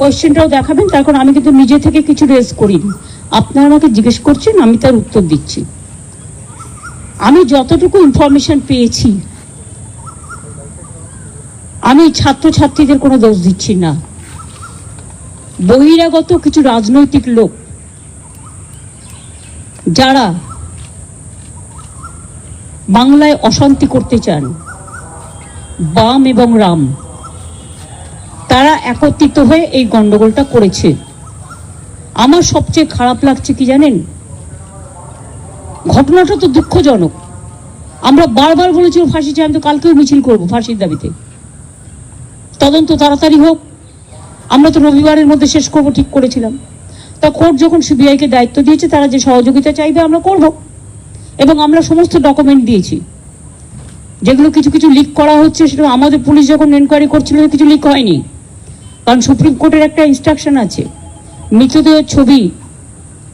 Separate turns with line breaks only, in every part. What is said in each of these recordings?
কোয়েশ্চেনটাও দেখাবেন তার কারণ আমি কিন্তু নিজে থেকে কিছু রেজ করিনি আপনারা আমাকে জিজ্ঞেস করছেন, আমি তার উত্তর দিচ্ছি। আমি যতটুকু ইনফরমেশন পেয়েছি, আমি ছাত্রছাত্রীদের কোনো দোষ দিচ্ছি না। বহিরাগত কিছু রাজনৈতিক লোক, যারা বাংলায় অশান্তি করতে চান, বাম এবং রাম তারা একত্রিত হয়ে এই গন্ডগোলটা করেছে। আমার সবচেয়ে খারাপ লাগছে কি জানেন? ঘটনাটা তো দুঃখজনক। আমরা বারবার বলেছি ফাঁসি চাই আমি তো কালকেও মিছিল করব ফাঁসির দাবিতে। তদন্ত তাড়াতাড়ি হোক, আমরা তো রবিবারের মধ্যে শেষ করব, ঠিক করেছিলাম। তা কোর্ট যখন সিবিআইকে দায়িত্ব দিয়েছে, তারা যে সহযোগিতা চাইবে, আমরা করব। এবং আমরা সমস্ত ডকুমেন্ট দিয়েছি। যেগুলো কিছু কিছু লিক করা হচ্ছে, সেটা আমাদের পুলিশ যখন এনকোয়ারি করছিল কিছু লিক হয়নি। কারণ সুপ্রিম কোর্টের একটা ইনস্ট্রাকশন আছে। মৃতদেহের ছবি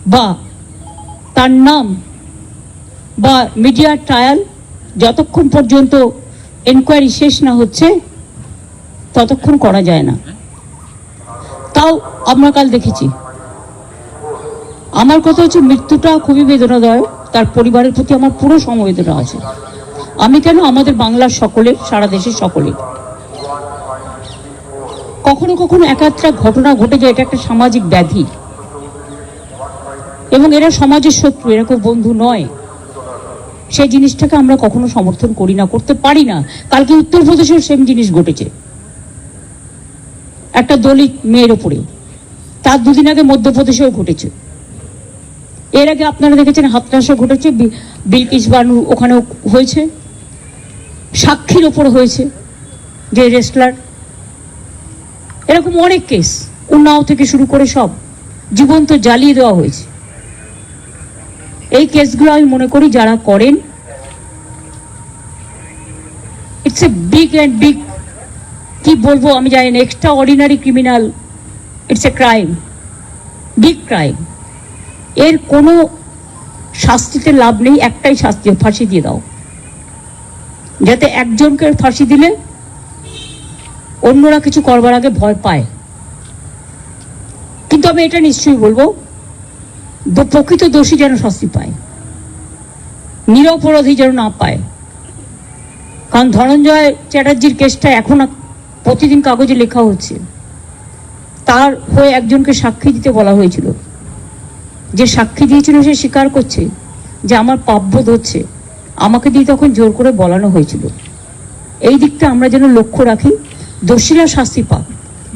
বা তার নাম বা মিডিয়ার ট্রায়াল যতক্ষণ পর্যন্ত এনকোয়ারি শেষ না হচ্ছে, ততক্ষণ করা যায় না। তাও আমরা কাল দেখেছি। আমার কথা হচ্ছে মৃত্যুটা খুবই বেদনাদায়ক, তার পরিবারের প্রতি আমার পুরো সমবেদনা আছে। আমি কেন আমাদের বাংলার সকলের, সারা দেশের সকলের? কখনো কখনো এক একটা ঘটনা ঘটে যায়, এটা একটা সামাজিক ব্যাধি। এবং এরা সমাজের শত্রু, এরা কেউ বন্ধু নয়। সেই জিনিসটাকে আমরা কখনো সমর্থন করি না, করতে পারি না। কালকে উত্তরপ্রদেশেও সেম জিনিস ঘটেছে। একটা দলিত মেয়ের ওপরে তার দুদিন আগে মধ্যপ্রদেশেও ঘটেছে। এর আগে আপনারা দেখেছেন হাতরাসও ঘটেছে বিলকিস বানু ওখানেও হয়েছে। সাক্ষীর ওপর হয়েছে, যে রেসলার এরকম অনেক কেস উন্নাও থেকে শুরু করে সব জীবন্ত জ্বালিয়ে দেওয়া হয়েছে। এই কেসগুলো আমি মনে করি যারা করেন it's a big and big কি বলব আমি জানি না extraordinary criminal it's a crime big crime এর কোনো শাস্তিতে লাভ নেই, একটাই শাস্তি, ফাঁসি দিয়ে দাও। যাতে একজনকে ফাঁসি দিলে অন্যরা কিছু করবার আগে ভয় পায়। কিন্তু আমি এটা নিশ্চয়ই বলব প্রকৃত দোষী যেন শাস্তি পায়। নিরপরাধী যেন না পায়। কারণ ধনঞ্জয় চ্যাটার্জির কেসটা এখন প্রতিদিন কাগজে লেখা হচ্ছে। তার হয়ে একজনকে সাক্ষী দিতে বলা হয়েছিল। যে সাক্ষী দিয়েছিল সে স্বীকার করছে যে আমার পাপবোধ হচ্ছে। আমাকে দিয়ে তখন জোর করে বলানো হয়েছিল। এই দিকটা আমরা যেন লক্ষ্য রাখি। দোষীরা শাস্তি পাক।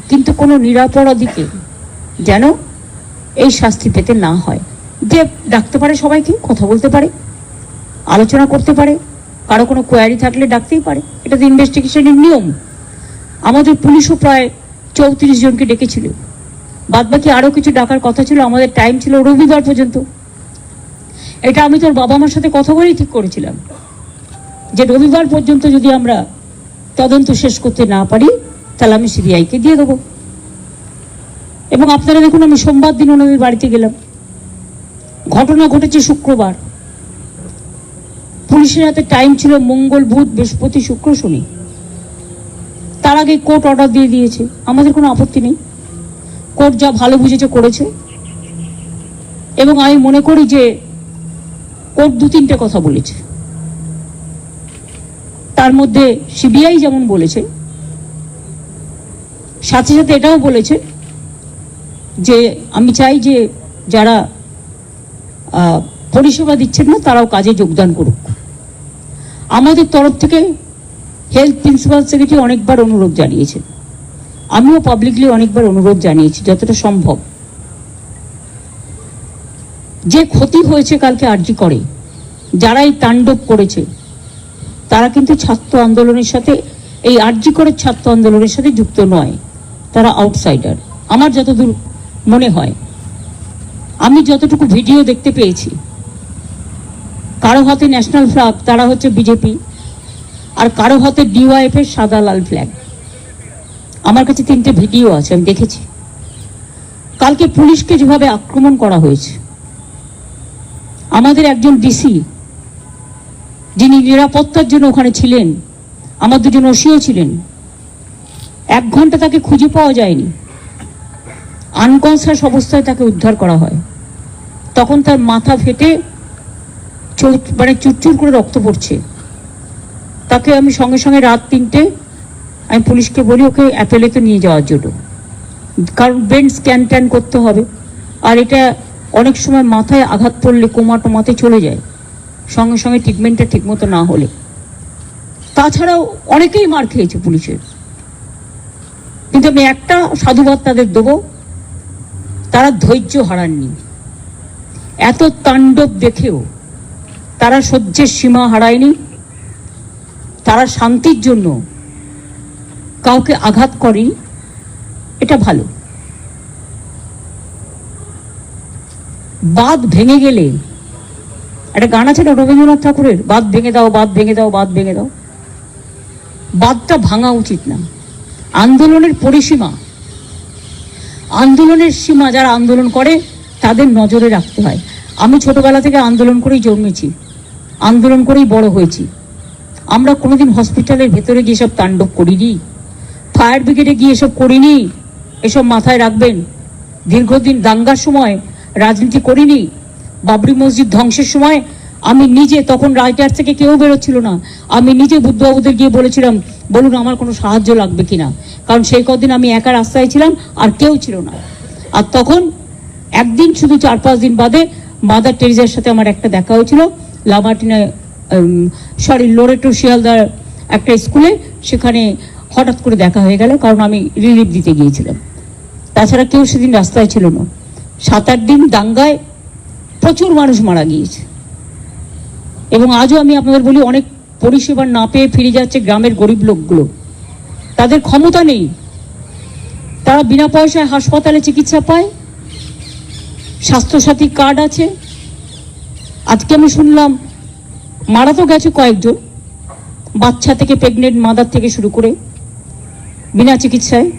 কিন্তু কোনো নিরাপরাধীকে যেন এই শাস্তি পেতে না হয়। যে ডাকতে পারে সবাইকে, কথা বলতে পারে, আলোচনা করতে পারে, কারও কোনো কোয়ারি থাকলে ডাকতেই পারে। এটা তো ইনভেস্টিগেশনের নিয়ম। আমাদের পুলিশও প্রায় চৌত্রিশ জনকে ডেকেছিল। বাদ বাকি আরও কিছু ডাকার কথা ছিল, আমাদের টাইম ছিল রবিবার পর্যন্ত। এটা আমি তোর বাবা মার সাথে কথা বলেই ঠিক করেছিলাম। যে রবিবার পর্যন্ত যদি আমরা তদন্ত শেষ করতে না পারি, তাহলে আমি সিবিআইকে দিয়ে দেবো। এবং আপনারা দেখুন, আমি সোমবার দিন ওনাদের বাড়িতে গেলাম। ঘটনা ঘটেছে শুক্রবার। পুলিশের হাতে টাইম ছিল মঙ্গল, বুধ, বৃহস্পতি, শুক্র, শনি। তার আগে কোর্ট অর্ডার দিয়ে দিয়েছে। আমাদের কোনো আপত্তি নেই। কোর্ট যা ভালো বুঝেছে, করেছে। এবং আমি মনে করি যে কোর্ট দু তিনটে কথা বলেছে। তার মধ্যে সিবিআই যেমন বলেছে, সাথে সাথে এটাও বলেছে যে আমি চাই যে যারা পরিষেবা দিচ্ছেন না, তারাও কাজে যোগদান করুক। আমাদের তরফ থেকে হেলথ প্রিন্সিপাল সেক্রেটারি অনেকবার অনুরোধ জানিয়েছেন। আমিও পাবলিকলি অনেকবার অনুরোধ জানিয়েছি, যতটা সম্ভব। যে ক্ষতি হয়েছে কালকে আর্জি করে যারা এই তাণ্ডব করেছে তারা কিন্তু ছাত্র আন্দোলনের সাথে, এই আরজি করে ছাত্র আন্দোলনের সাথে যুক্ত নয়। তারা আউটসাইডার আমার যতদূর মনে হয়, আমি যতটুকু ভিডিও দেখতে পেয়েছি, কারও হাতে ন্যাশনাল ফ্ল্যাগ তারা হচ্ছে বিজেপি আর কারও হাতে ডিওয়াইএফ এর সাদা লাল ফ্ল্যাগ আমার কাছে তিনটে ভিডিও আছে, আমি দেখেছি। কালকে পুলিশকে যেভাবে আক্রমণ করা হয়েছে, আমাদের একজন ডিসি যিনি নিরাপত্তার জন্য ওখানে ছিলেন আমার দুজন ওসিও ছিলেন, এক ঘণ্টা তাকে খুঁজে পাওয়া যায়নি। আনকনসাস অবস্থায় তাকে উদ্ধার করা হয়। তখন তার মাথা ফেটে মানে চুরচুর করে রক্ত পড়ছে। তাকে আমি সঙ্গে সঙ্গে রাত তিনটে আমি পুলিশকে বলি, ওকে অ্যাপেলেতে নিয়ে যাওয়ার জন্য। কারণ ব্রেন স্ক্যান ট্যান করতে হবে। আর এটা অনেক সময় মাথায় আঘাত পড়লে কোমা টোমাতে চলে যায়। সঙ্গে সঙ্গে ট্রিটমেন্টটা ঠিকমতো না হলে। তাছাড়াও অনেকেই মার খেয়েছে পুলিশের। কিন্তু আমি একটা সাধুবাদ তাদের দেবো, তারা ধৈর্য হারাননি। এত তাণ্ডব দেখেও তারা সহ্যের সীমা হারায়নি। তারা শান্তির জন্য কাউকে আঘাত করেনি। এটা ভালো। বাদ ভেঙে গেলে একটা গান আছে না, রবীন্দ্রনাথ ঠাকুরের? বাদ ভেঙে দাও, বাঁধ ভেঙে দাও, বাঁধ ভেঙে দাও। বাদটা ভাঙা উচিত না। আন্দোলনের পরিসীমা। আন্দোলনের সীমা যারা আন্দোলন করে, তাদের নজরে রাখতে হয়। আমি ছোটবেলা থেকে আন্দোলন করেই জন্মেছি। আন্দোলন করেই বড় হয়েছি। আমরা কোনোদিন হসপিটালের ভেতরে গিয়ে সব তাণ্ডব করিনি। ফায়ার ব্রিগেডে গিয়ে এসব করিনি। এসব মাথায় রাখবেন। দীর্ঘদিন দাঙ্গার সময় রাজনীতি করিনি। বাবরি মসজিদ ধ্বংসের সময় আমি নিজে, তখন রাইটার থেকে কেউ বেরোচ্ছিল না। আমি নিজে বুদ্ধবাবুদের গিয়ে বলেছিলাম, বলুন, আমার কোনো সাহায্য লাগবে কিনা? কারণ সেই কদিন আমি একা রাস্তায় ছিলাম, আর কেউ ছিল না। আর তখন, একদিন শুধু চার পাঁচ দিন বাদে মাদার টেরিজার সাথে আমার একটা দেখা হয়েছিল। লামাটিনা সরি লোরেটো শিয়ালদার একটা স্কুলে, সেখানে হঠাৎ করে দেখা হয়ে গেল, কারণ আমি রিলিফ দিতে গিয়েছিলাম। তাছাড়া কেউ সেদিন রাস্তায় ছিল না। সাত আট দিন দাঙ্গায় প্রচুর মানুষ মারা গিয়েছে। এবং আজও আমি আপনাদের বলি, অনেক পরিষেবা না পেয়ে ফিরে যাচ্ছে গ্রামের গরিব লোকগুলো। তাদের ক্ষমতা নেই। তারা বিনা পয়সায় হাসপাতালে চিকিৎসা পায়। স্বাস্থ্যসাথী কার্ড আছে। আজকে আমি শুনলাম, মারা তো গেছে কয়েকজন, বাচ্চা থেকে প্রেগনেন্ট মাদার থেকে শুরু করে বিনা চিকিৎসায়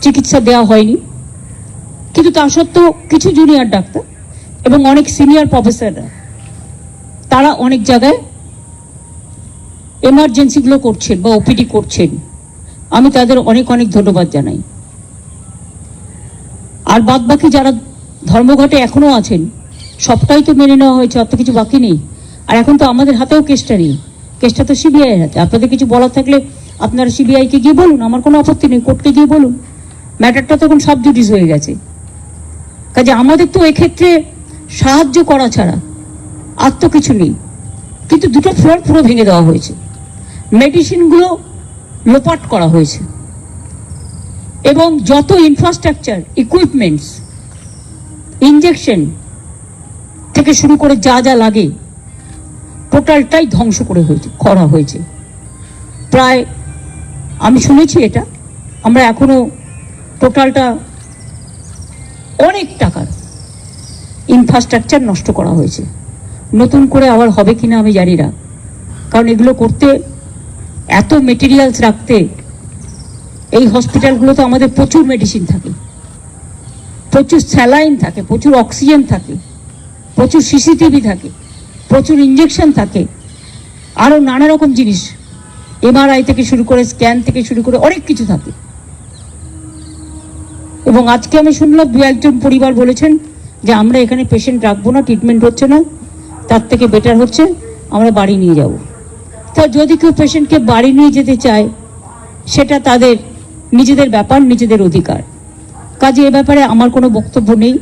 চিকিৎসা দেওয়া হয়নি। কিন্তু তা সত্ত্বেও কিছু জুনিয়র ডাক্তার এবং অনেক সিনিয়র প্রফেসররা তারা অনেক জায়গায় এমার্জেন্সিগুলো করছেন বা ওপিডি করছেন। আমি তাদের অনেক অনেক ধন্যবাদ জানাই। আর বাদ বাকি যারা ধর্মঘটে এখনও আছেন, সবটাই তো মেনে নেওয়া হয়েছে অত কিছু বাকি নেই। আর এখন তো আমাদের হাতেও কেসটা নেই। কেসটা তো সিবিআই হাতে। আপনাদের কিছু বলার থাকলে আপনারা সিবিআইকে গিয়ে বলুন, আমার কোনো আপত্তি নেই, কোর্টকে গিয়ে বলুন। ম্যাটারটা তখন সব জুডিস হয়ে গেছে। কাজে আমাদের তো এক্ষেত্রে সাহায্য করা ছাড়া আর তো কিছু নেই। কিন্তু দুটো ফ্লোর পুরো ভেঙে দেওয়া হয়েছে। মেডিসিনগুলো লোপাট করা হয়েছে। এবং যত ইনফ্রাস্ট্রাকচার ইকুইপমেন্টস ইঞ্জেকশন থেকে শুরু করে যা যা লাগে টোটালটাই ধ্বংস করে হয়েছে, করা হয়েছে। প্রায়, আমি শুনেছি এটা, আমরা এখনও টোটালটা অনেক টাকার ইনফ্রাস্ট্রাকচার নষ্ট করা হয়েছে। নতুন করে আবার হবে কিনা আমি জানি না। কারণ এগুলো করতে এত মেটেরিয়ালস রাখতে এই হসপিটালগুলোতে আমাদের প্রচুর মেডিসিন থাকে। প্রচুর স্যালাইন থাকে, প্রচুর অক্সিজেন থাকে, প্রচুর সিসিটিভি থাকে, প্রচুর ইঞ্জেকশন থাকে, আরও নানা রকম জিনিস। এমআরআই থেকে শুরু করে স্ক্যান থেকে শুরু করে অনেক কিছু থাকে। এবং আজকে আমি শুনলাম দু একজন পরিবার বলেছেন যে আমরা এখানে পেশেন্ট রাখব না ট্রিটমেন্ট হচ্ছে না, তার থেকে বেটার হচ্ছে, আমরা বাড়ি নিয়ে যাব। তা যদি কেউ পেশেন্টকে বাড়ি নিয়ে যেতে চায়, সেটা তাদের নিজেদের ব্যাপার, নিজেদের অধিকার। কাজে এ ব্যাপারে আমার কোনো বক্তব্য নেই।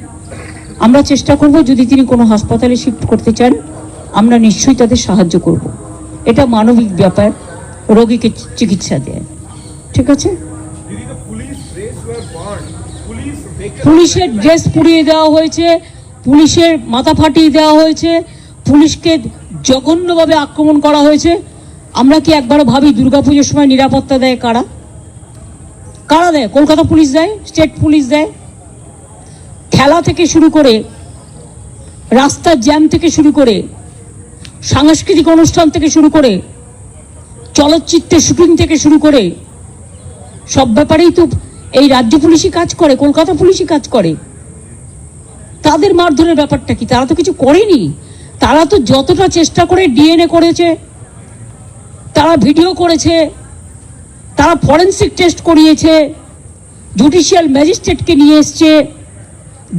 আমরা চেষ্টা করব যদি তিনি কোনো হাসপাতালে শিফট করতে চান, আমরা নিশ্চয়ই তাদের সাহায্য করব। এটা মানবিক ব্যাপার, রোগীকে চিকিৎসা দেয়। ঠিক আছে? পুলিশের ড্রেস পুড়িয়ে দেওয়া হয়েছে, পুলিশের মাথা ফাটিয়ে দেওয়া হয়েছে, পুলিশকে জঘন্যভাবে আক্রমণ করা হয়েছে। আমরা কি একবারও ভাবি দুর্গাপুজোর সময় নিরাপত্তা দেয় কারা? কারা দেয়? কলকাতা পুলিশ দেয়? স্টেট পুলিশ দেয়? খেলা থেকে শুরু করে, রাস্তার জ্যাম থেকে শুরু করে, সাংস্কৃতিক অনুষ্ঠান থেকে শুরু করে, চলচ্চিত্রের শুটিং থেকে শুরু করে, সব ব্যাপারেই তো এই রাজ্য পুলিশই কাজ করে, কলকাতা পুলিশই কাজ করে। তাদের মারধরের ব্যাপারটা কি? তারা তো কিছু করেনি। তারা তো যতটা চেষ্টা করে ডিএনএ করেছে, তারা ভিডিও করেছে, তারা ফরেন্সিক টেস্ট করিয়েছে, জুডিশিয়াল ম্যাজিস্ট্রেটকে নিয়ে এসছে,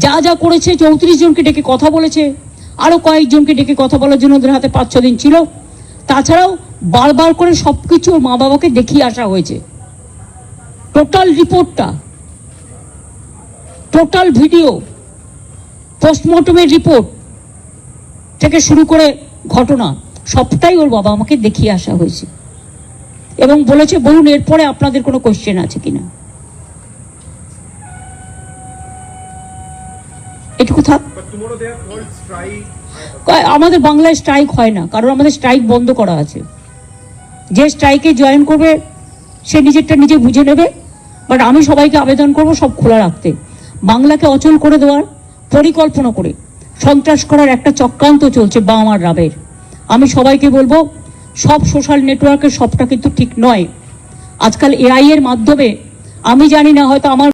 যা যা করেছে, চৌত্রিশ জনকে ডেকে কথা বলেছে আরও কয়েকজনকে ডেকে কথা বলার জন্য ওদের হাতে পাঁচ ছ দিন ছিল। তাছাড়াও বারবার করে সব কিছু মা বাবাকে দেখিয়ে আসা হয়েছে। টোটাল রিপোর্টটা টোটাল ভিডিও পোস্টমর্টমের রিপোর্ট থেকে শুরু করে ঘটনা সবটাই ওর বাবা আমাকে দেখিয়ে আসা হয়েছে। এবং বলেছে বলুন এরপরে আপনাদের কোনো কোশ্চেন আছে কিনা? এটুকু থাক। আমাদের বাংলায় স্ট্রাইক হয় না কারণ আমাদের স্ট্রাইক বন্ধ করা আছে। যে স্ট্রাইকে জয়েন করবে সে নিজেরটা নিজে বুঝে নেবে। বাট আমি সবাইকে আবেদন করব সব খোলা রাখতে। বাংলাকে অচল করে দেওয়ার, পরিকল্পনা করে সন্ত্রাস করার একটা চক্রান্ত চলছে বাম রাবের। আমি সবাইকে বলব, সব সোশ্যাল নেটওয়ার্কের সবটা কিন্তু ঠিক নয়। আজকাল এআই এর মাধ্যমে, আমি জানি না হয়তো আমার